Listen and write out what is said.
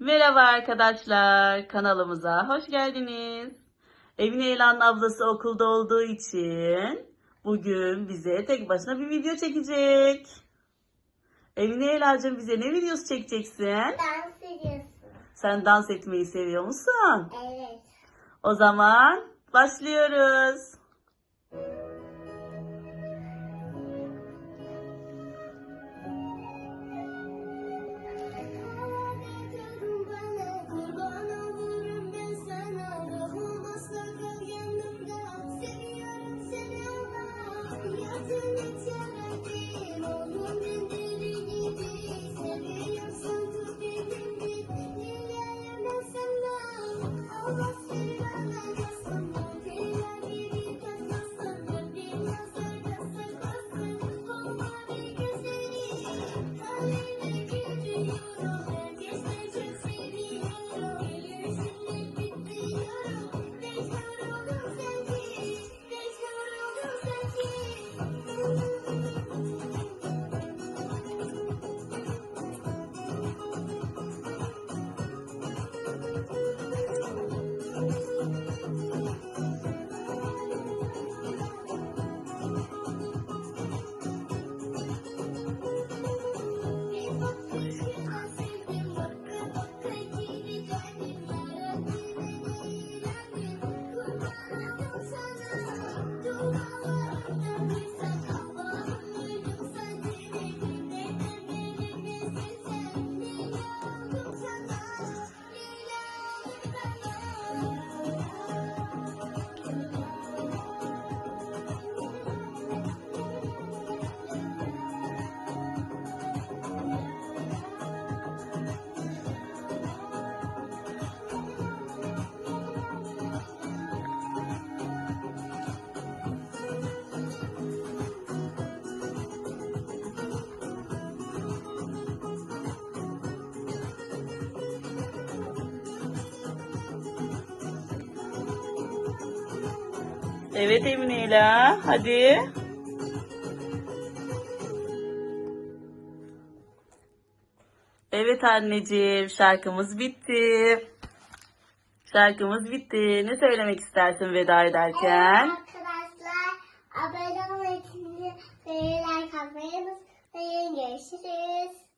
Merhaba arkadaşlar, kanalımıza hoş geldiniz. Evin Eyla'nın ablası okulda olduğu için bugün bize tek başına bir video çekecek. Evin Eyla'cığım bize ne videosu çekeceksin? Dans ediyorsun. Sen dans etmeyi seviyor musun? Evet. O zaman başlıyoruz. 再见 Evet Evin Eyla, hadi. Evet anneciğim, şarkımız bitti. Şarkımız bitti. Ne söylemek istersin veda ederken? Evet arkadaşlar abone olmayı, like atmayı unutmayın. Görüşürüz.